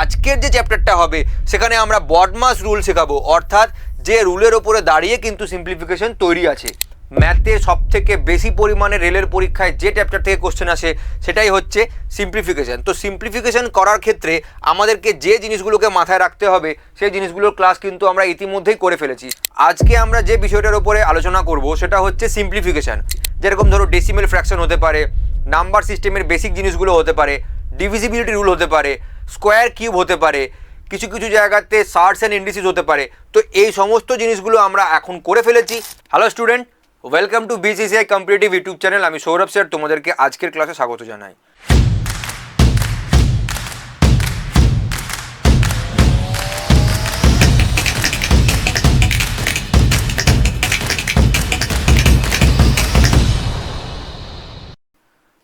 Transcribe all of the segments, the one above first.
আজকের যে চ্যাপ্টারটা হবে, সেখানে আমরা বডমাস রুল শেখাবো। অর্থাৎ যে রুলের ওপরে দাঁড়িয়ে কিন্তু সিম্পলিফিকেশন তৈরি আছে। ম্যাথে সব থেকে বেশি পরিমাণে রেলের পরীক্ষায় যে চ্যাপ্টার থেকে কোশ্চেন আসে, সেটাই হচ্ছে সিম্পলিফিকেশন তো সিম্পলিফিকেশন করার ক্ষেত্রে আমাদেরকে যে জিনিসগুলোকে মাথায় রাখতে হবে, সেই জিনিসগুলোর ক্লাস কিন্তু আমরা ইতিমধ্যেই করে ফেলেছি। আজকে আমরা যে বিষয়টার উপরে আলোচনা করব, সেটা হচ্ছে সিম্পলিফিকেশন যেরকম ধরো ডেসিমেল ফ্র্যাকশন হতে পারে নাম্বার সিস্টেমের বেসিক জিনিসগুলো হতে পারে ডিভিজিবিলিটি রুল হতে পারে স্কোয়ার কিউব হতে পারে, কিছু কিছু জায়গাতে সার্স অ্যান্ড ইন্ডিসিস হতে পারে। তো এই সমস্ত জিনিসগুলো আমরা এখন করে ফেলেছি। Hello student welcome to BCCI competitive YouTube channel আমি সৌরভ স্যার তোমাদেরকে আজকের ক্লাসে স্বাগত জানাই।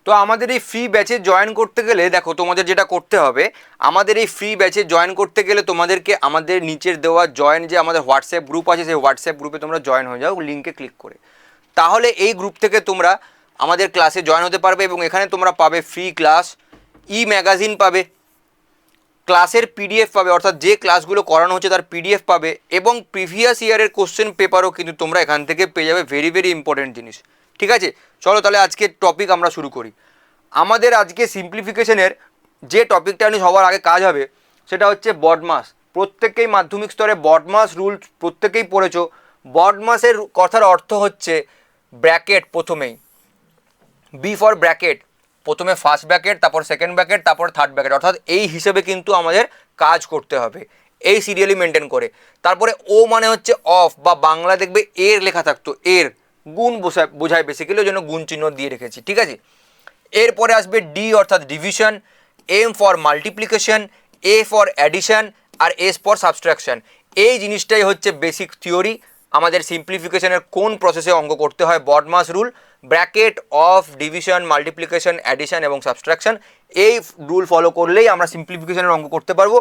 তো আমাদের এই ফ্রি ব্যাচে জয়েন করতে গেলে, দেখো তোমাদের যেটা করতে হবে, আমাদের এই ফ্রি ব্যাচে জয়েন করতে গেলে তোমাদেরকে আমাদের নিচের দেওয়া জয়েন যে আমাদের হোয়াটসঅ্যাপ গ্রুপ আছে, সেই হোয়াটসঅ্যাপ গ্রুপে তোমরা জয়েন হয়ে যাও লিঙ্কে ক্লিক করে। তাহলে এই গ্রুপ থেকে তোমরা আমাদের ক্লাসে জয়েন হতে পারবে এবং এখানে তোমরা পাবে ফ্রি ক্লাস ই ম্যাগাজিন পাবে ক্লাসের পিডিএফ পাবে, অর্থাৎ যে ক্লাসগুলো করানো হচ্ছে তার পিডিএফ পাবে এবং প্রিভিয়াস ইয়ারের কোশ্চেন পেপারও কিন্তু তোমরা এখান থেকে পেয়ে যাবে ভেরি ভেরি ইম্পর্টেন্ট জিনিস। ঠিক আছে? চলো তাহলে আজকে টপিক আমরা শুরু করি। আমাদের আজকে সিম্পলিফিকেশনের যে টপিকটা নিয়ে সবার আগে কাজ হবে, সেটা হচ্ছে বডমাস প্রত্যেকেই মাধ্যমিক স্তরে বডমাস রুল প্রত্যেকেই পড়েছো। বডমাসের কথার অর্থ হচ্ছে ব্র্যাকেট প্রথমেই। বি ফর ব্র্যাকেট প্রথমে ফার্স্ট ব্র্যাকেট তারপর সেকেন্ড ব্র্যাকেট তারপর থার্ড ব্র্যাকেট অর্থাৎ এই হিসেবে কিন্তু আমাদের কাজ করতে হবে। এই সিরিয়ালি মেনটেন করে। তারপরে ও মানে হচ্ছে অফ বা বাংলা দেখবে এর লেখা থাকতো, এর। গুণ বোঝায় বোঝায় বেসিক্যালি ওই জন্য গুণ চিহ্ন দিয়ে রেখেছি, ঠিক আছে? এরপরে আসবে ডি অর্থাৎ division M for multiplication A for addition R S for subtraction এই জিনিসটাই হচ্ছে বেসিক থিওরি আমাদের সিম্পলিফিকেশনের কোন প্রসেসে অঙ্ক করতে হয় BODMAS rule bracket of division multiplication addition এবং সাবস্ট্রাকশন এই রুল ফলো করলেই আমরা সিম্পলিফিকেশনের অঙ্ক করতে পারব।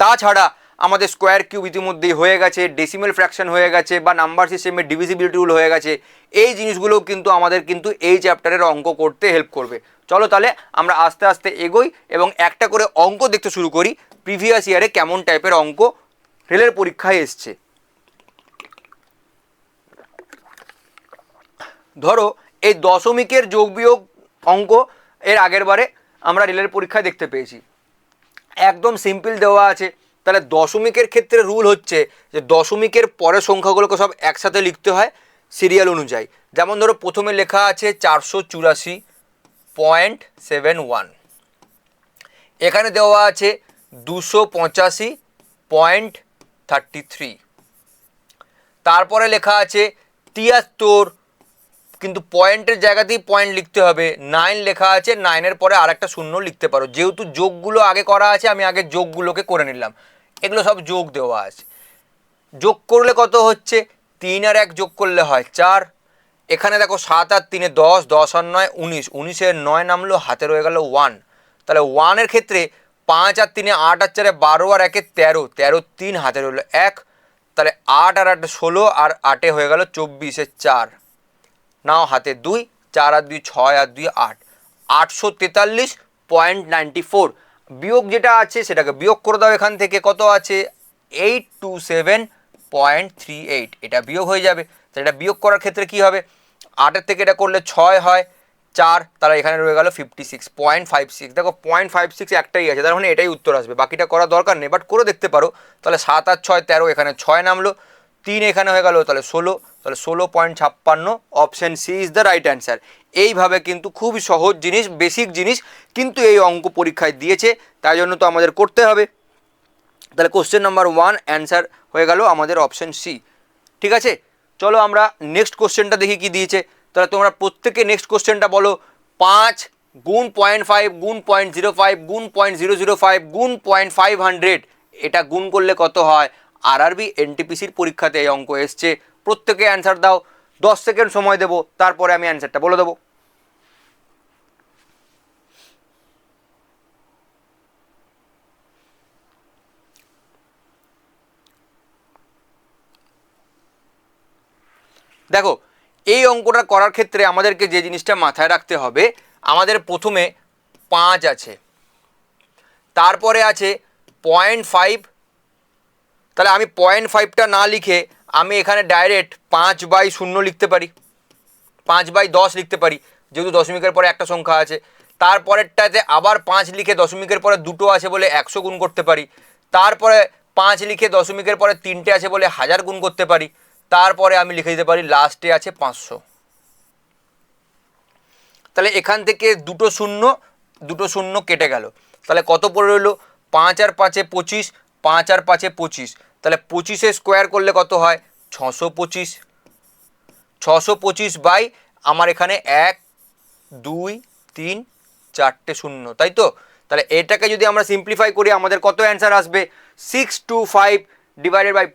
তাছাড়া আমাদের স্কোয়ার কিউব ইতিমধ্যেই হয়ে গেছে ডেসিমেল ফ্র্যাকশন হয়ে গেছে বা নাম্বার সিস্টেমের ডিভিজিবিলিটি রুল হয়ে গেছে। এই জিনিসগুলোও কিন্তু আমাদের কিন্তু এই চ্যাপ্টারের অঙ্ক করতে হেল্প করবে। চলো তাহলে আমরা আস্তে আস্তে এগোই এবং একটা করে অঙ্ক দেখতে শুরু করি। প্রিভিয়াস ইয়ারে কেমন টাইপের অঙ্ক রেলের পরীক্ষায় এসছে। ধরো, এই দশমিকের যোগ বিয়োগ অঙ্ক এর আগের বারে আমরা রেলের পরীক্ষায় দেখতে পেয়েছি। একদম সিম্পল দেওয়া আছে। তাহলে দশমিকের ক্ষেত্রে রুল হচ্ছে যে দশমিকের পরের সংখ্যাগুলোকে সব একসাথে লিখতে হয় সিরিয়াল অনুযায়ী। যেমন ধরো প্রথমে লেখা আছে চারশো চুরাশি পয়েন্ট সেভেন ওয়ান এখানে দেওয়া আছে দুশো পঁচাশি পয়েন্ট থার্টি থ্রি তারপরে লেখা আছে তিয়াত্তর কিন্তু পয়েন্টের জায়গাতেই পয়েন্ট লিখতে হবে। নাইন লেখা আছে, নাইনের পরে আরেকটা শূন্য লিখতে পারো। যেহেতু যোগগুলো আগে করা আছে, আমি আগে যোগগুলোকে করে নিলাম। এগুলো সব যোগ দেওয়া আছে। যোগ করলে কত হচ্ছে? তিন আর এক যোগ করলে হয় চার। এখানে দেখো সাত আর তিনে দশ দশ আর নয় উনিশ। উনিশের নয় নামলো, হাতে রয়ে গেল ওয়ান। তাহলে ওয়ানের ক্ষেত্রে পাঁচ আর তিনে আট আর চারে বারো আর একে তেরো। তেরো তিন হাতে রইল এক। তাহলে আট আর আট ষোলো আর আটে হয়ে গেল চব্বিশের চার। নাও হাতে দুই, চার আর দুই, ছয় আর দুই, আট। আটশো তেতাল্লিশ পয়েন্ট নাইনটি ফোর। বিয়োগ যেটা আছে সেটাকে বিয়োগ করে দাও এখান থেকে। কত আছে? Eight two seven point three eight. এটা বিয়োগ হয়ে যাবে। তাহলে এটা বিয়োগ করার ক্ষেত্রে কী হবে? আটের থেকে এটা করলে ছয় হয়। চার, তাহলে এখানে রয়ে গেল fifty six point five six দেখো পয়েন্ট ফাইভ সিক্স একটাই আছে। তার মানে এটাই উত্তর আসবে। বাকিটা করার দরকার নেই। বাট করে দেখতে পারো। তাহলে সাত আর ছয় তেরো, এখানে ছয় নামলো। তিন এখানে হয়ে গেল, তাহলে ষোলো তাহলে ষোলো পয়েন্ট ছাপ্পান্ন option C is the right answer এইভাবে কিন্তু খুবই সহজ জিনিস বেসিক জিনিস কিন্তু এই অঙ্ক পরীক্ষায় দিয়েছে, তাই জন্য তো আমাদের করতে হবে। তাহলে কোশ্চেন নাম্বার ওয়ান অ্যান্সার হয়ে গেল আমাদের অপশান সি ঠিক আছে? চলো আমরা নেক্সট কোশ্চেনটা দেখি কি দিয়েছে। তাহলে তোমরা প্রত্যেকে নেক্সট কোশ্চেনটা বলো। পাঁচ গুণ পয়েন্ট ফাইভ গুণ পয়েন্ট জিরো ফাইভ গুণ পয়েন্ট জিরো জিরো ফাইভ গুণ পয়েন্ট ফাইভ হান্ড্রেড এটা গুণ করলে কত হয়? আরআরবি এনটিপিসির পরীক্ষাতে এই অঙ্ক এসছে। প্রত্যেকে অ্যান্সার দাও। দশ সেকেন্ড সময় দেবো, তারপরে আমি অ্যান্সারটা বলে দেবো। দেখো, এই অঙ্কটা করার ক্ষেত্রে আমাদেরকে যে জিনিসটা মাথায় রাখতে হবে, আমাদের প্রথমে পাঁচ আছে। তারপরে আছে পয়েন্ট ফাইভ তাহলে আমি পয়েন্ট ফাইভটা না লিখে আমি এখানে ডাইরেক্ট পাঁচ বাই শূন্য লিখতে পারি। পাঁচ বাই দশ লিখতে পারি, যেহেতু দশমিকের পরে একটা সংখ্যা আছে। তারপরেরটাতে আবার পাঁচ লিখে দশমিকের পরে দুটো আছে বলে একশো গুণ করতে পারি। তারপরে পাঁচ লিখে দশমিকের পরে তিনটে আছে বলে হাজার গুণ করতে পারি। তারপরে আমি লিখে দিতে পারি লাস্টে আছে পাঁচশো। তাহলে এখান থেকে দুটো শূন্য দুটো শূন্য কেটে গেল। তাহলে কত পড়ে রইল? পাঁচ আর পাঁচে পঁচিশ, পাঁচ আর পাঁচে পঁচিশ। তাহলে পঁচিশে স্কোয়ার করলে কত হয়? ছশো পঁচিশ। ছশো পঁচিশ বাই আমার এখানে এক, দুই, তিন, চারটে শূন্য, তাই তো? তাহলে এটাকে যদি আমরা সিম্পলিফাই করি, আমাদের কত অ্যান্সার আসবে? Six two five divided by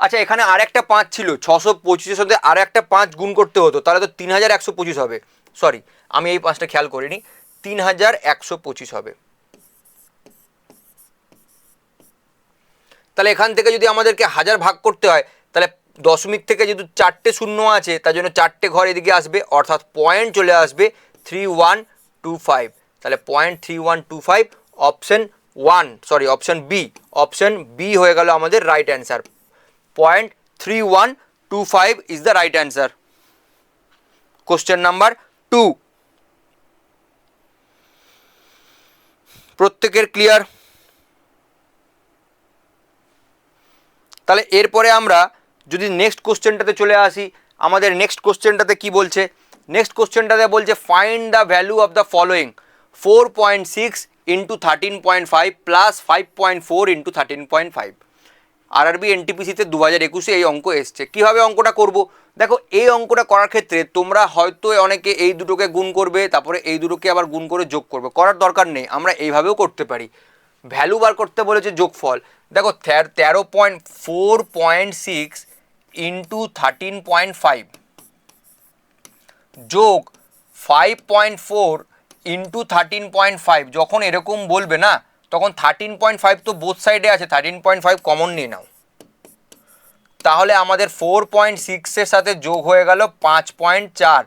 আচ্ছা এখানে আর একটা পাঁচ ছিল, ছশো পঁচিশের সাথে আর একটা পাঁচ গুণ করতে হতো, তাহলে তো তিন হাজার একশো পঁচিশ হবে। সরি আমি এই পাঁচটা খেয়াল করিনি। তিন হাজার একশো পঁচিশ হবে। তাহলে এখান থেকে যদি আমাদেরকে হাজার ভাগ করতে হয়, তাহলে দশমিক থেকে যেহেতু চারটে শূন্য আছে, তার জন্য চারটে ঘর এদিকে আসবে, অর্থাৎ পয়েন্ট চলে আসবে থ্রি ওয়ান টু ফাইভ তাহলে point three one two five option one sorry option B option B হয়ে গেল আমাদের right answer point three one two five is the right answer question number two প্রত্যেকের clear তাহলে এরপরে আমরা যদি next কোশ্চেনটাতে চলে আসি, আমাদের নেক্সট কোশ্চেনটাতে কি বলছে? নেক্সট কোশ্চেনটাতে বলছে find the value of the following four point six into thirteen point five plus five point four into thirteen point five RRB এনটিপিসিতে দু হাজার একুশে এই অঙ্ক এসছে। কীভাবে অঙ্কটা করব? দেখো, এই অঙ্কটা করার ক্ষেত্রে তোমরা হয়তো অনেকে এই দুটোকে গুণ করবে, তারপরে এই দুটোকে আবার গুণ করে যোগ করবে। করার দরকার নেই, আমরা এইভাবেও করতে পারি। ভ্যালু বার করতে বলেছে যোগফল। দেখো, তেরো point four point six into thirteen point five. যোগ five point four into thirteen point five. যখন এরকম বলবে না, তখন থার্টিন পয়েন্ট ফাইভ তো বোথ সাইডে আছে, থার্টিন পয়েন্ট ফাইভ কমন নিয়ে নাও। তাহলে আমাদের ফোর পয়েন্ট সিক্সের সাথে যোগ হয়ে গেল পাঁচ পয়েন্ট চার।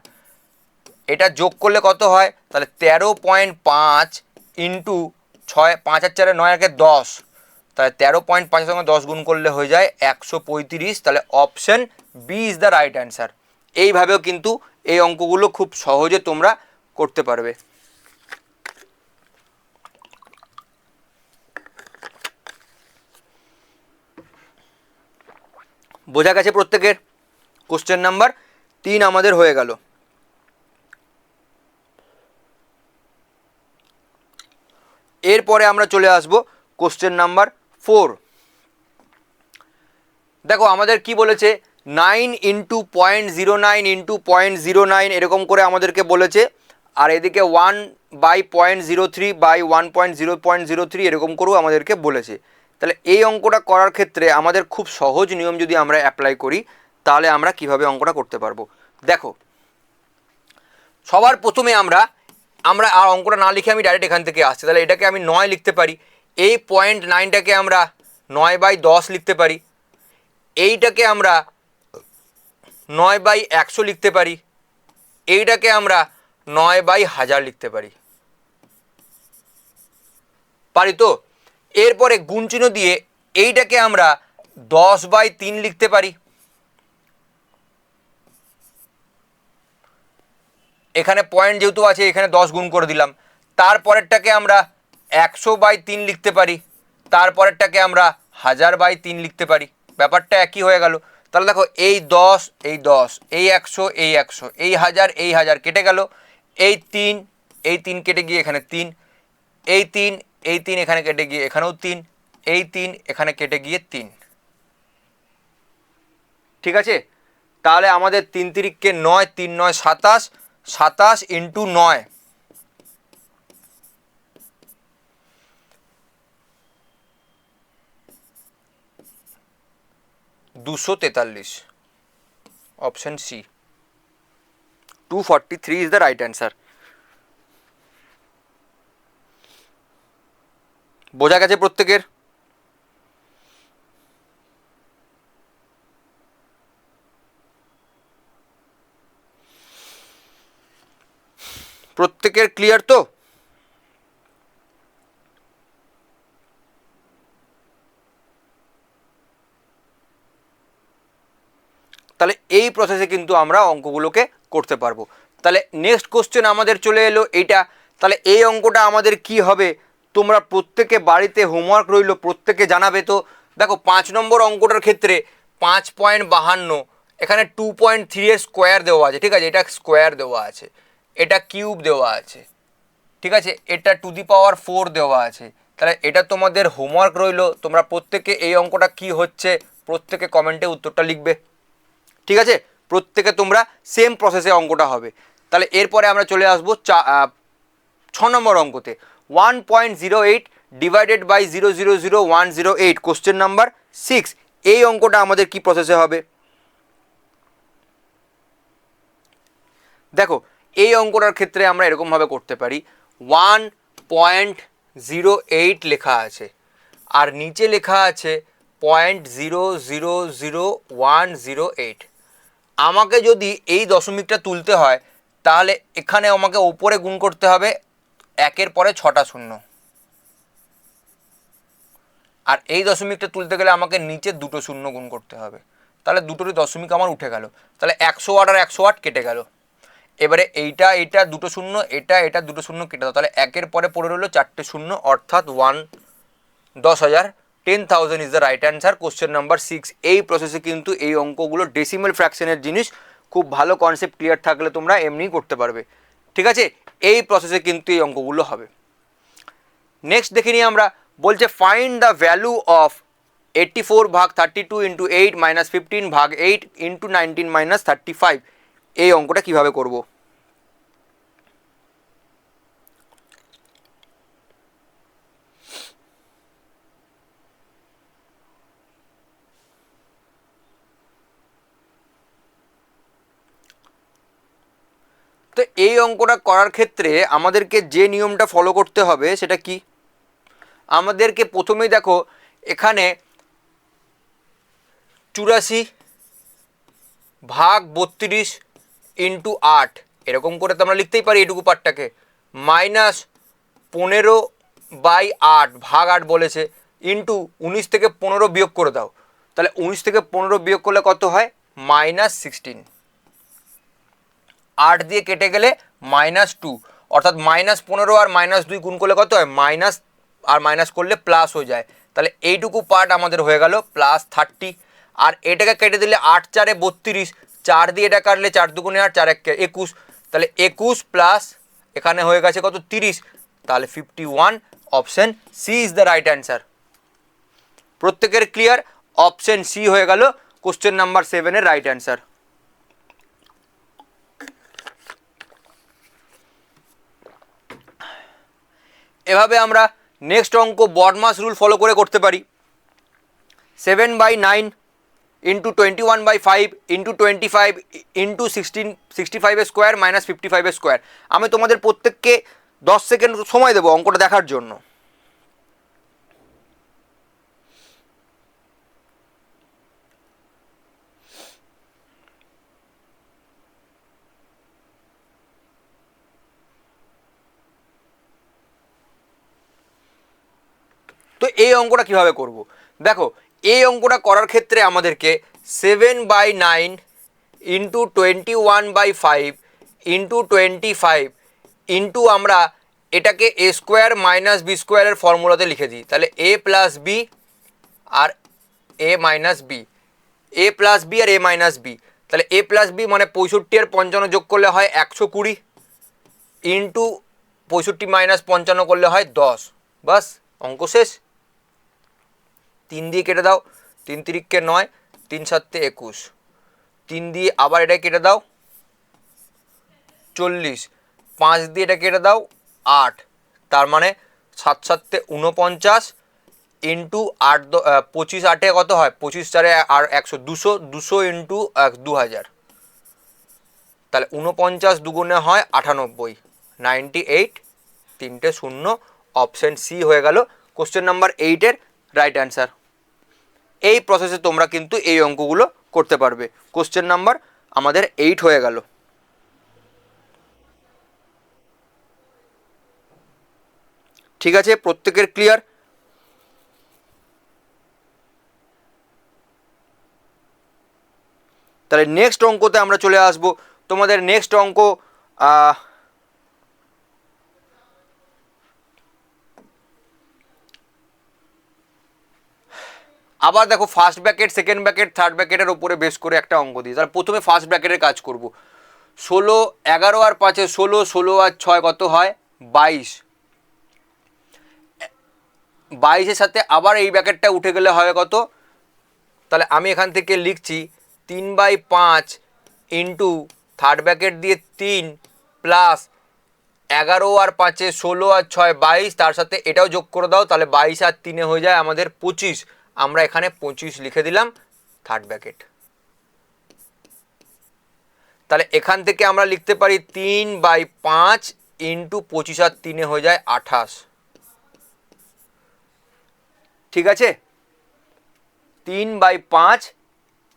এটা যোগ করলে কত হয়? তাহলে তেরো পয়েন্ট পাঁচ ইন্টু ছয়, পাঁচ আর চারে নয় একে দশ। তাহলে তেরো পয়েন্ট পাঁচের সঙ্গে দশ গুণ করলে হয়ে যায় একশো পঁয়ত্রিশ। তাহলে option B is the right answer এইভাবেও কিন্তু এই অঙ্কগুলো খুব সহজে তোমরা করতে পারবে। বোঝা গেছে প্রত্যেকের? কোশ্চেন নাম্বার তিন আমাদের হয়ে গেল। এরপরে আমরা চলে আসব কোশ্চেন নাম্বার ফোর দেখো, আমাদের কি বলেছে? Nine into point zero nine into point zero nine এরকম করে আমাদেরকে বলেছে। আর এদিকে one by point zero three by one point zero point zero three এরকম করেও আমাদেরকে বলেছে। তাহলে এই অঙ্কটা করার ক্ষেত্রে আমাদের খুব সহজ নিয়ম যদি আমরা অ্যাপ্লাই করি, তাহলে আমরা কীভাবে অঙ্কটা করতে পারব? দেখো, সবার প্রথমে আমরা আমরা আর অঙ্কটা না লিখে আমি ডাইরেক্ট এখান থেকে আসছি। তাহলে এটাকে আমি নয় লিখতে পারি। এই পয়েন্ট নাইনটাকে আমরা নয় বাই দশ লিখতে পারি। এইটাকে আমরা নয় বাই একশো লিখতে পারি। এইটাকে আমরা নয় বাই হাজার লিখতে পারি। পারি তো? এরপরে গুণচিহ্ন দিয়ে এইটাকে আমরা দশ বাই তিন লিখতে পারি। এখানে পয়েন্ট যেহেতু আছে, এখানে দশ গুণ করে দিলাম। তারপরেরটাকে আমরা একশো বাই তিন লিখতে পারি। তারপরেরটাকে আমরা হাজার বাই তিন লিখতে পারি। ব্যাপারটা একই হয়ে গেল। তাহলে দেখো, এই দশ এই দশ, এই একশো এই একশো, এই হাজার এই হাজার কেটে গেল। এই তিন এই তিন কেটে গিয়ে এখানে তিন। এই তিন এই তিন এখানে কেটে গিয়ে এখানেও তিন। এই তিন এখানে কেটে গিয়ে তিন। ঠিক আছে? তাহলে আমাদের তিন তিরিককে নয়, তিন নয়, সাতাশ সাতাশ ইন্টু নয়। দুশো তেতাল্লিশ। Option C. Two forty three is the right answer. বোঝা গেছে প্রত্যেকের? প্রত্যেকের ক্লিয়ার তো? তাহলে এই প্রসেসে কিন্তু আমরা অঙ্কগুলোকে করতে পারব। তাহলে নেক্সট কোশ্চেন আমাদের চলে এলো এইটা। তাহলে এই অঙ্কটা আমাদের কি হবে? তোমরা প্রত্যেকে বাড়িতে হোমওয়ার্ক রইল, প্রত্যেকে জানাবে তো। দেখো, পাঁচ নম্বর অঙ্কটার ক্ষেত্রে পাঁচ পয়েন্ট বাহান্ন, এখানে two point three a square দেওয়া আছে, ঠিক আছে? এটা স্কোয়ার দেওয়া আছে। এটা কিউব দেওয়া আছে। ঠিক আছে? এটা টু দি পাওয়ার ফোর দেওয়া আছে। তাহলে এটা তোমাদের হোমওয়ার্ক রইল। তোমরা প্রত্যেকে এই অঙ্কটা কি হচ্ছে, প্রত্যেকে কমেন্টে উত্তরটা লিখবে। ঠিক আছে? প্রত্যেকে তোমরা সেম প্রসেসে অঙ্কটা হবে। তাহলে এরপরে আমরা চলে আসব চা ছ নম্বর অঙ্কতে। One point zero eight divided by zero zero zero one zero eight, question number six. এই অঙ্কটা আমাদের কি প্রসেসে হবে? দেখো এই অঙ্কটার ক্ষেত্রে আমরা এরকমভাবে করতে পারি। ওয়ান পয়েন্ট জিরো এইট লেখা আছে। আর নিচে লেখা আছে point zero zero zero one zero eight আমাকে যদি এই দশমিকটা তুলতে হয়, তাহলে এখানে আমাকে ওপরে গুণ করতে হবে একের পরে ছটা শূন্য। আর এই দশমিকটা তুলতে গেলে আমাকে নিচে দুটো শূন্য গুণ করতে হবে। তাহলে দুটোরই দশমিক আমার উঠে গেল। তাহলে একশো আট আর একশো আট কেটে গেল। এবারে এইটা এটা দুটো শূন্য, এটা এটা, দুটো শূন্য কেটে দাও। তাহলে একের পরে পড়ে রইল চারটে শূন্য, অর্থাৎ ওয়ান দশ হাজার। Ten thousand is the right answer question number six এই প্রসেসে কিন্তু এই অঙ্কগুলো ডেসিমেল ফ্র্যাকশনের জিনিস খুব ভালো কনসেপ্ট ক্লিয়ার থাকলে তোমরা এমনিই করতে পারবে। ঠিক আছে? এই প্রসেসে কিন্তু এই অঙ্কগুলো হবে। নেক্সট দেখে নিই আমরা। বলছে find the value of eighty four ভাগ thirty two into eight minus fifteen ভাগ eight into nineteen minus thirty five এই অঙ্কটা কীভাবে করব? তো এই অঙ্কটা করার ক্ষেত্রে আমাদেরকে যে নিয়মটা ফলো করতে হবে সেটা কি? আমাদেরকে প্রথমেই দেখো, এখানে চুরাশি ভাগ বত্রিশ ইন্টু আট এরকম করে তো আমরা লিখতেই পারি এটুকু পার্টটাকে মাইনাস পনেরো বাই আট ভাগ আট বলেছে ইন্টু উনিশ থেকে পনেরো বিয়োগ করে দাও। তাহলে উনিশ থেকে পনেরো বিয়োগ করলে কত হয়? মাইনাস সিক্সটিন আট দিয়ে কেটে গেলে মাইনাস টু অর্থাৎ মাইনাস পনেরো আর মাইনাস দুই গুণ করলে কত হয়? মাইনাস আর মাইনাস করলে প্লাস হয়ে যায়। তাহলে এইটুকু পার্ট আমাদের হয়ে গেল প্লাস থার্টি আর এটাকে কেটে দিলে আট চারে বত্রিশ। চার দিয়ে এটা কাটলে চার দুগুণে আট, চার এক একুশ। তাহলে একুশ প্লাস এখানে হয়ে গেছে কত? তিরিশ। তাহলে fifty one option C is the right answer প্রত্যেকের ক্লিয়ার অপশান সি হয়ে গেল কোশ্চেন নাম্বার সেভেনের রাইট অ্যান্সার এভাবে আমরা নেক্সট অঙ্ক বডমাস রুল ফলো করে করতে পারি। Seven by nine into twenty one by five into twenty five into sixteen sixty ফাইভের স্কোয়ার মাইনাস ফিফটি ফাইভের স্কোয়ার আমি তোমাদের প্রত্যেককে দশ সেকেন্ড সময় দেবো অঙ্কটা দেখার জন্য। তো এই অঙ্কটা কীভাবে করব? দেখো এই অঙ্কটা করার ক্ষেত্রে আমাদেরকে seven by nine into twenty one by five into twenty five into আমরা এটাকে এ স্কোয়ার মাইনাস বি স্কোয়ারের ফর্মুলাতে লিখে দিই। তাহলে A plus B R A minus B A plus B R A minus B তাহলে এ প্লাস বি মানে পঁয়ষট্টি আর পঞ্চান্ন যোগ করলে হয় একশো কুড়ি ইন্টু পঁয়ষট্টি মাইনাস পঞ্চান্ন করলে হয় দশ। বাস, অঙ্ক শেষ। তিন দিয়ে কেটে দাও, তিন তিরিককে নয়, তিন সাতে একুশ। তিন দিয়ে আবার এটা কেটে দাও, চল্লিশ। পাঁচ দিয়ে এটা কেটে দাও, আট। তার মানে সাত সাতে উনপঞ্চাশ ইন্টু আট পঁচিশ আটে কত হয়? পঁচিশ চারে আর একশো দুশো দুশো ইন্টু দু হাজার। তাহলে উনপঞ্চাশ দুগুণে হয় আটানব্বই। নাইনটি এইট, তিনটে শূন্য, অপশন সি হয়ে গেল। কোশ্চেন নাম্বার এইটের রাইট অ্যান্সার। এই প্রসেসে তোমরা কিন্তু এই অঙ্কগুলো করতে পারবে। কোশ্চেন নাম্বার আমাদের এইট হয়ে গেল। ঠিক আছে? প্রত্যেকের ক্লিয়ার তাহলে নেক্সট অঙ্কতে আমরা চলে আসব। তোমাদের নেক্সট অঙ্ক আবার দেখো first bracket second bracket third ব্র্যাকেটের উপরে বেস করে একটা অঙ্ক দিই তাহলে প্রথমে ফার্স্ট ব্র্যাকেটের কাজ করব। ষোলো, এগারো আর পাঁচে ষোলো ষোলো আর ছয় কত হয়? বাইশ। বাইশের সাথে আবার এই ব্র্যাকেটটা উঠে গেলে হয় কত? তাহলে আমি এখান থেকে লিখছি তিন বাই পাঁচ ইন্টু থার্ড ব্র্যাকেট দিয়ে তিন প্লাস এগারো আর পাঁচে ষোলো আর ছয়, বাইশ, তার সাথে এটাও যোগ করে দাও, তাহলে বাইশ আর তিনে হয়ে যায় আমাদের পঁচিশ। আমরা এখানে পঁচিশ লিখে দিলাম থার্ড ব্র্যাকেট তাহলে এখান থেকে আমরা লিখতে পারি তিন বাই পাঁচ ইন্টু পঁচিশ আর তিনে হয়ে যায় আঠাশ। ঠিক আছে? তিন বাই পাঁচ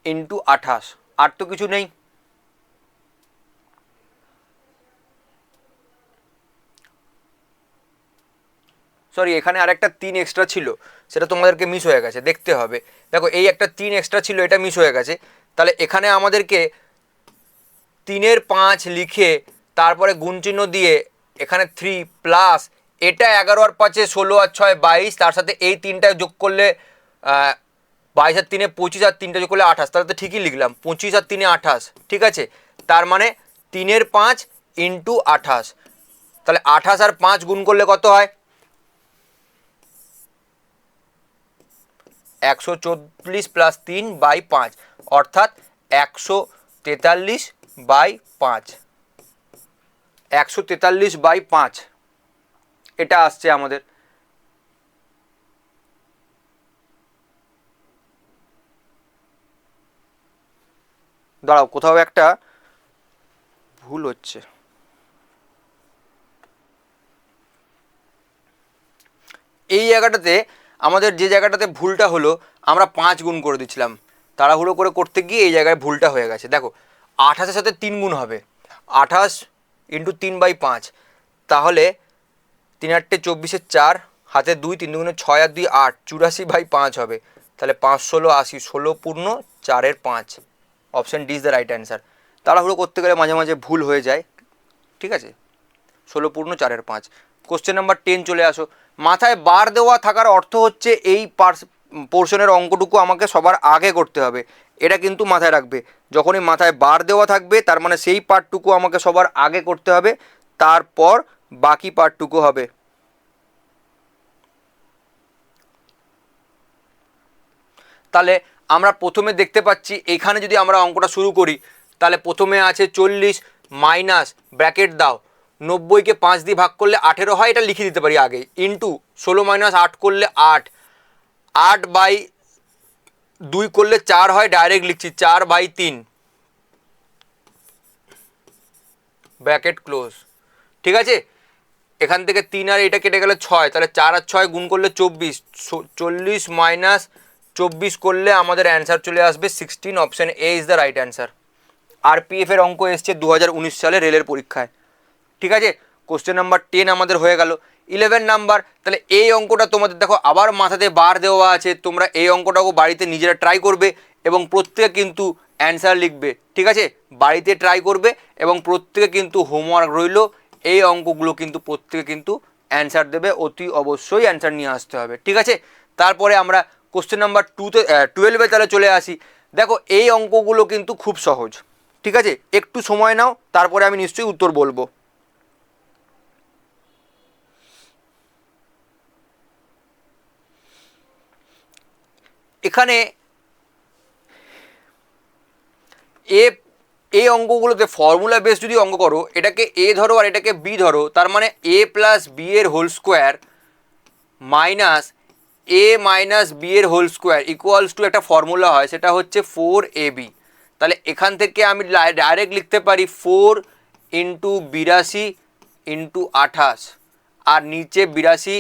ইন্টু আঠাশ। আর তো কিছু নেই। সরি এখানে আরেকটা তিন এক্সট্রা ছিল। সেটা তোমাদেরকে মিস হয়ে গেছে, দেখতে হবে। দেখো, এই একটা তিন এক্সট্রা ছিল, এটা মিস হয়ে গেছে। তাহলে এখানে আমাদেরকে তিনের পাঁচ লিখে তারপরে গুণচিহ্ন দিয়ে এখানে থ্রি প্লাস এটা এগারো আর পাঁচে ষোলো আর ছয় বাইশ, তার সাথে এই তিনটা যোগ করলে বাইশ আর তিনে পঁচিশ আর তিনটা যোগ করলে আঠাশ, তাহলে তো ঠিকই লিখলাম, পঁচিশ আর তিনে আঠাশ, ঠিক আছে? তার মানে তিনের পাঁচ ইন্টু আঠাশ। তাহলে আঠাশ আর পাঁচ গুণ করলে কত হয়? একশো চল্লিশ প্লাস তিন বাই পাঁচ, অর্থাৎ একশো তেতাল্লিশ বাই পাঁচ। একশো তেতাল্লিশ বাই পাঁচ। এটা আসছে আমাদের। দাঁড়াও, কোথাও একটা ভুল হচ্ছে। এই জায়গাটাতে আমাদের যে জায়গাটাতে ভুলটা হলো, আমরা পাঁচ গুণ করে দিচ্ছিলাম। তাড়াহুড়ো করে করতে গিয়ে এই জায়গায় ভুলটা হয়ে গেছে। দেখো, আঠাশের সাথে তিন গুণ হবে। আঠাশ ইন্টু তিন বাই পাঁচ। তাহলে তিন আটটে চব্বিশের চার, হাতে দুই, তিন দুগুণে ছয় আর দুই আট, চুরাশি বাই পাঁচ হবে। তাহলে পাঁচ ষোলো আশি, ষোলো পূর্ণ চারের পাঁচ। Option D is the right answer তাড়াহুড়ো করতে গেলে মাঝে মাঝে ভুল হয়ে যায়। ঠিক আছে? ষোলো পূর্ণ চারের পাঁচ। কোশ্চেন নাম্বার টেন চলে আসো। মাথায় বার দেওয়া থাকার অর্থ হচ্ছে এই পার্স পোর্শনের অঙ্কটুকু আমাকে সবার আগে করতে হবে। এটা কিন্তু মাথায় রাখবে। যখনই মাথায় বার দেওয়া থাকবে, তার মানে সেই পার্টটুকু আমাকে সবার আগে করতে হবে। তারপর বাকি পার্টটুকু হবে। তাহলে আমরা প্রথমে দেখতে পাচ্ছি, এখানে যদি আমরা অঙ্কটা শুরু করি, তাহলে প্রথমে আছে চল্লিশ মাইনাস ব্র্যাকেট দাও। নব্বইকে পাঁচ দিয়ে ভাগ করলে আঠেরো হয়, এটা লিখে দিতে পারি আগে। ইন্টু ষোলো মাইনাস আট করলে আট। আট বাই দুই করলে চার হয় ডাইরেক্ট লিখছি, চার বাই তিন। ব্র্যাকেট ক্লোজ ঠিক আছে? এখান থেকে তিন আর এটা কেটে গেলে ছয়, তাহলে চার আর ছয় গুণ করলে চব্বিশ। চল্লিশ মাইনাস চব্বিশ করলে আমাদের অ্যান্সার চলে আসবে sixteen option A is the right answer RPF এর অঙ্ক এসছে দু হাজার উনিশ সালে রেলের পরীক্ষায়। ঠিক আছে? কোশ্চেন নাম্বার টেন আমাদের হয়ে গেল। ইলেভেন নাম্বার তাহলে এই অঙ্কটা তোমাদের দেখো আবার মাথাতে বার দেওয়া আছে। তোমরা এই অঙ্কটাও বাড়িতে নিজেরা ট্রাই করবে এবং প্রত্যেকে কিন্তু অ্যান্সার লিখবে। ঠিক আছে? বাড়িতে ট্রাই করবে এবং প্রত্যেকে কিন্তু হোমওয়ার্ক রইল। এই অঙ্কগুলো কিন্তু প্রত্যেকে কিন্তু অ্যান্সার দেবে। অতি অবশ্যই অ্যান্সার নিয়ে আসতে হবে। ঠিক আছে? তারপরে আমরা কোশ্চেন নাম্বার টুতে টুয়েলভে তাহলে চলে আসি। দেখো, এই অঙ্কগুলো কিন্তু খুব সহজ। ঠিক আছে? একটু সময় নাও, তারপরে আমি নিশ্চয়ই উত্তর বলব। এখানে এ এ অঙ্কগুলোতে ফর্মুলা বেস যদি অঙ্ক করো, এটাকে এ ধরো আর এটাকে বি ধরো, তার মানে এ প্লাস বি এর whole square minus A minus B এর হোল স্কোয়ার ইকুয়ালস টু একটা ফর্মুলা হয়, সেটা হচ্ছে ফোর এ বি তাহলে এখান থেকে আমি ডাইরেক্ট লিখতে পারি ফোর ইন্টু বিরাশি ইন্টু আঠাশ, আর নিচে বিরাশি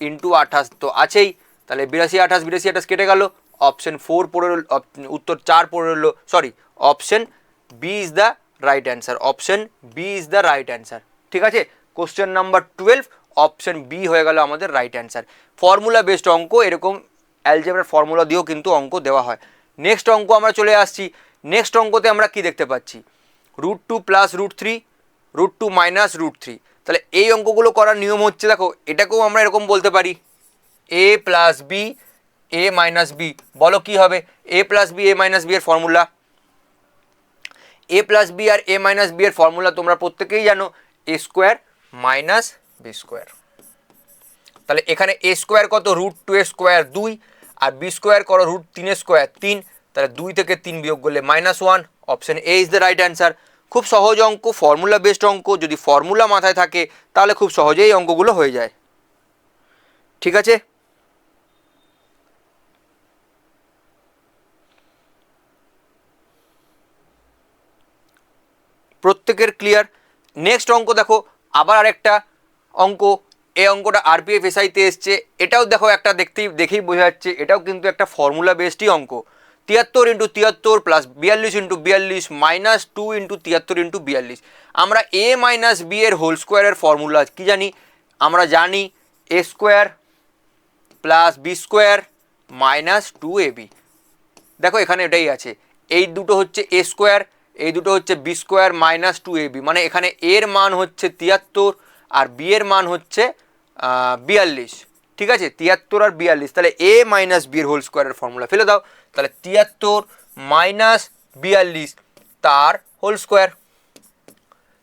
ইন্টু আঠাশ তো আছেই। তাহলে বিরাশি, আঠাশ বিরাশি, আঠাশ কেটে গেল। অপশন ফোর পড়ে উত্তর চার পড়ে রইল। Sorry option B is the right answer option B is the right answer ঠিক আছে? Question number twelve option B হয়ে গেল আমাদের রাইট অ্যান্সার ফর্মুলা বেসড অঙ্ক, এরকম অ্যালজেব্রার ফর্মুলা দিয়েও কিন্তু অঙ্ক দেওয়া হয়। নেক্সট অঙ্ক আমরা চলে আসছি। নেক্সট অঙ্কতে আমরা কি দেখতে পাচ্ছি? Root two plus root three root two minus root three তাহলে এই অঙ্কগুলো করার নিয়ম হচ্ছে, দেখো, এটাকেও আমরা এরকম বলতে পারি। A plus B A minus B বলো কি হবে? A plus B A minus B এর ফর্মুলা এ প্লাস বি আর এ মাইনাস বি এর ফর্মুলা তোমরা প্রত্যেকেই জানো A square minus B square তাহলে এখানে এ স্কোয়ার কত? রুট টু এ স্কোয়ার দুই, আর বি স্কোয়ার করো রুট তিন স্কোয়ার তিন। তাহলে দুই থেকে তিন বিয়োগ করলে minus one option A is the right answer খুব সহজ অঙ্ক ফর্মুলা বেসড অঙ্ক। যদি ফর্মুলা মাথায় থাকে, তাহলে খুব সহজেই অঙ্কগুলো হয়ে যায়। ঠিক আছে? প্রত্যেকের ক্লিয়ার নেক্সট অঙ্ক দেখো, আবার আরেকটা অঙ্ক। এই অঙ্কটা আরপিএফ এসআইতে এসছে। এটাও দেখো একটা দেখতেই, দেখেই বোঝা যাচ্ছে, এটাও কিন্তু একটা ফর্মুলা বেসডই অঙ্ক। তিয়াত্তর ইন্টু তিয়াত্তর প্লাস বিয়াল্লিশ ইন্টু বিয়াল্লিশ মাইনাস টু ইন্টু তিয়াত্তর ইন্টু বিয়াল্লিশ। আমরা এ মাইনাস বি এর হোল স্কোয়ারের ফর্মুলা কি জানি? আমরা জানি A square plus B square minus two A B দেখো এখানে এটাই আছে। এই দুটো হচ্ছে এ স্কোয়ার এই দুটো হচ্ছে B square minus two A B মানে এখানে এর মান হচ্ছে তিয়াত্তর আর বি এর মান হচ্ছে বিয়াল্লিশ। ঠিক আছে? তিয়াত্তর আর বিয়াল্লিশ। তাহলে এ মাইনাস বি এর হোল স্কোয়ারের ফর্মুলা ফেলে দাও। তাহলে তিয়াত্তর মাইনাস বিয়াল্লিশ তার হোল স্কোয়ার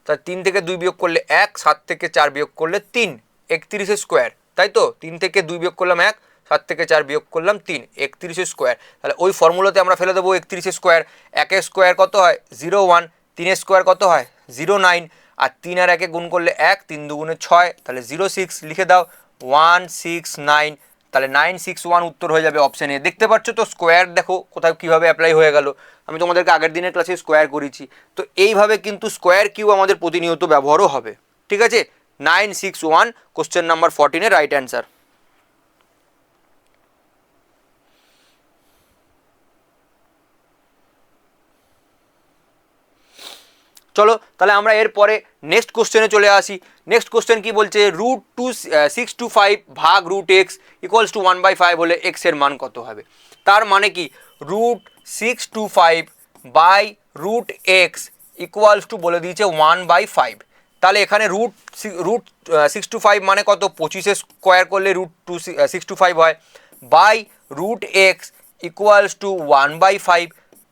তাহলে তিন থেকে দুই বিয়োগ করলে এক, সাত থেকে চার বিয়োগ করলে তিন। একত্রিশের স্কোয়ার তাই তো? তিন থেকে দুই বিয়োগ করলাম এক সাত থেকে চার বিয়োগ করলাম তিন একত্রিশের স্কোয়ার তাহলে ওই ফর্মুলাতে আমরা ফেলে দেবো একত্রিশের স্কোয়ার একের স্কোয়ার কত হয়? জিরো ওয়ান তিনের স্কোয়ার কত হয়? জিরো নাইন আর তিন আর একে গুণ করলে এক, তিন দুগুণে ছয়। তাহলে জিরো সিক্স লিখে দাও। ওয়ান সিক্স নাইন তাহলে নাইন সিক্স ওয়ান উত্তর হয়ে যাবে অপশন দেখতে পাচ্ছ তো স্কোয়ার দেখো কোথাও কীভাবে অ্যাপ্লাই হয়ে গেল। আমি তোমাদেরকে আগের দিনের ক্লাসে স্কোয়ার করেছি। তো এইভাবে কিন্তু স্কোয়ার কিউ আমাদের প্রতিনিয়ত ব্যবহারও হবে। ঠিক আছে? Nine six one question number ফোরটিনের right answer চলো, তাহলে আমরা এরপরে নেক্সট কোশ্চেনে চলে আসি। নেক্সট কোশ্চেন কি বলছে? Root two six two five ভাগ root X equals to one by five হলে এক্সের মান কত হবে? তার মানে কি? Root six two five by root X equals to বলে দিয়েছে ওয়ান বাই ফাইভ তাহলে এখানে root root six two five মানে কত? পঁচিশে স্কোয়ার করলে root two six two five হয়। By root X equals to one by five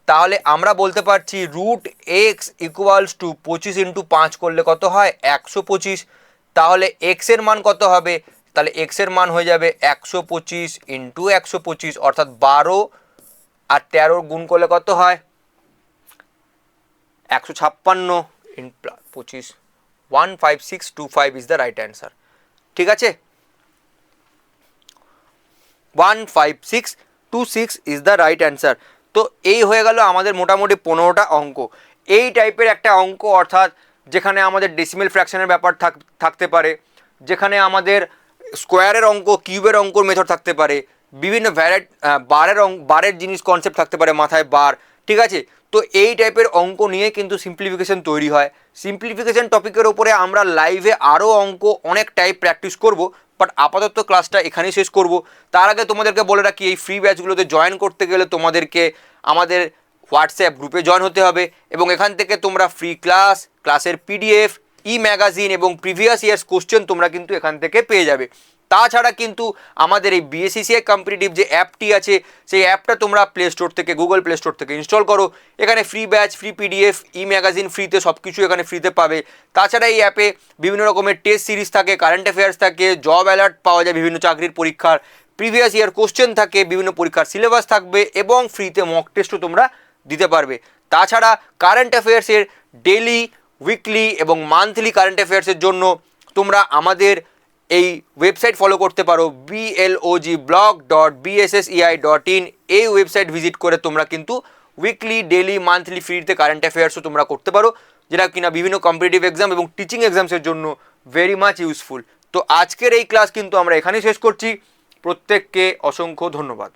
তাহলে আমরা বলতে পারছি রুট এক্স ইকুয়ালস টু পঁচিশ ইন্টু পাঁচ করলে কত হয়? একশো পঁচিশ। তাহলে এক্সের মান কত হবে? তাহলে এক্সের মান হয়ে যাবে একশো পঁচিশ ইন্টু একশো পঁচিশ, অর্থাৎ বারো। আর তেরো গুণ করলে কত হয়? একশো ছাপ্পান্ন ইন পঁচিশ। One five six two five is the right answer ঠিক আছে? One five six two six is the right answer তো এই হয়ে গেল আমাদের মোটামুটি পনেরোটা অঙ্ক। এই টাইপের একটা অঙ্ক অর্থাৎ যেখানে আমাদের ডেসিমেল ফ্র্যাকশনের ব্যাপার থাক, থাকতে পারে, যেখানে আমাদের স্কোয়ারের অঙ্ক কিউবের অঙ্কর মেথড থাকতে পারে, বিভিন্ন ভ্যারাইট বারের অঙ্ক বারের জিনিস কনসেপ্ট থাকতে পারে মাথায় বার ঠিক আছে? তো এই টাইপের অঙ্ক নিয়ে কিন্তু সিম্পলিফিকেশন তৈরি হয়। সিম্পলিফিকেশন টপিকের ওপরে আমরা লাইভে আরও অঙ্ক অনেক টাইপ প্র্যাকটিস করব। বাট আপাতত ক্লাসটা এখানেই শেষ করব। তার আগে তোমাদেরকে বলে রাখি, এই ফ্রি ব্যাচগুলোতে জয়েন করতে গেলে তোমাদেরকে আমাদের হোয়াটসঅ্যাপ গ্রুপে জয়েন হতে হবে এবং এখান থেকে তোমরা ফ্রি ক্লাস ক্লাসের পিডিএফ ই ম্যাগাজিন এবং প্রিভিয়াস ইয়ার্স কোশ্চেন তোমরা কিন্তু এখান থেকে পেয়ে যাবে। তাছাড়া কিন্তু আমাদের এই বিএসসিসিআই কম্পিটিটিভ যে অ্যাপটি আছে, সেই অ্যাপটা তোমরা প্লে স্টোর থেকে গুগল প্লে স্টোর থেকে ইনস্টল করো। এখানে free batch free PDF e magazine ফ্রিতে সব কিছু এখানে ফ্রিতে পাবে। তাছাড়া এই অ্যাপে বিভিন্ন রকমের টেস্ট সিরিজ থাকে কারেন্ট অ্যাফেয়ার্স থাকে জব অ্যালার্ট পাওয়া যায় বিভিন্ন চাকরির পরীক্ষার প্রিভিয়াস ইয়ার কোশ্চেন থাকে, বিভিন্ন পরীক্ষার সিলেবাস থাকবে এবং ফ্রিতে মক টেস্টও তোমরা দিতে পারবে। তাছাড়া কারেন্ট অ্যাফেয়ার্সের ডেলি উইকলি এবং মান্থলি কারেন্ট অ্যাফেয়ার্সের জন্য তোমরা আমাদের এই ওয়েবসাইট ফলো করতে পারো BLOG blog dot BSSEI dot in এই ওয়েবসাইট ভিজিট করে তোমরা কিন্তু উইকলি ডেলি মান্থলি ফ্রিতে কারেন্ট অ্যাফেয়ার্সও তোমরা করতে পারো, যেটা কিনা বিভিন্ন কম্পিটিটিভ এক্সাম এবং টিচিং এক্সামসের জন্য ভেরি মাচ ইউজফুল তো আজকের এই ক্লাস কিন্তু আমরা এখানেই শেষ করছি। প্রত্যেককে অসংখ্য ধন্যবাদ।